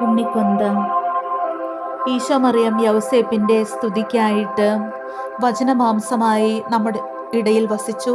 ഉണ്ണിക്കൊന്ത. ഈശോ മറിയം യൗസേപ്പിന്റെ സ്തുതിക്കായിട്ട് വചനമാംസമായി നമ്മുടെ ഇടയിൽ വസിച്ചു.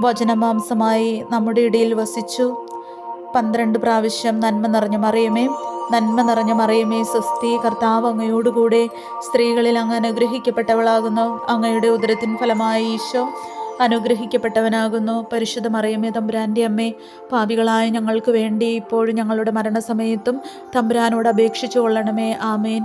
വചനമാംസമായി നമ്മുടെ ഇടയിൽ വസിച്ചു. പന്ത്രണ്ട് പ്രാവശ്യം നന്മ നിറഞ്ഞ മറിയമേ നന്മ നിറഞ്ഞ മറിയമേ സ്വസ്തി കർത്താവ് അങ്ങയോടുകൂടെ സ്ത്രീകളിൽ അങ്ങ് അനുഗ്രഹിക്കപ്പെട്ടവളാകുന്നു. അങ്ങയുടെ ഉദരത്തിൻ ഫലമായി ഈശോ അനുഗ്രഹിക്കപ്പെട്ടവനാകുന്നു. പരിശുദ്ധ മറിയമേ തമ്പുരാന്റെ അമ്മേ പാപികളായ ഞങ്ങൾക്ക് വേണ്ടി ഇപ്പോഴും ഞങ്ങളുടെ മരണസമയത്തും തമ്പുരാനോട് അപേക്ഷിച്ചു കൊള്ളണമേ. ആമേൻ.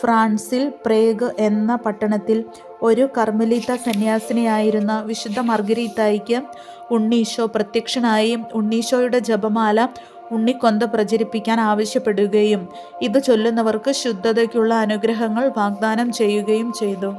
ഫ്രാൻസിൽ പ്രേഗ് എന്ന പട്ടണത്തിൽ ഒരു കർമ്മലീത്ത സന്യാസിനിയായിരുന്ന വിശുദ്ധ മർഗരീത്തായിക്ക് ഉണ്ണീശോ പ്രത്യക്ഷനായി ഉണ്ണീശോയുടെ ജപമാല ഉണ്ണിക്കൊന്ത പ്രചരിപ്പിക്കാൻ ആവശ്യപ്പെടുകയും ഇത് ചൊല്ലുന്നവർക്ക് ശുദ്ധതയ്ക്കുള്ള അനുഗ്രഹങ്ങൾ വാഗ്ദാനം ചെയ്യുകയും ചെയ്തു.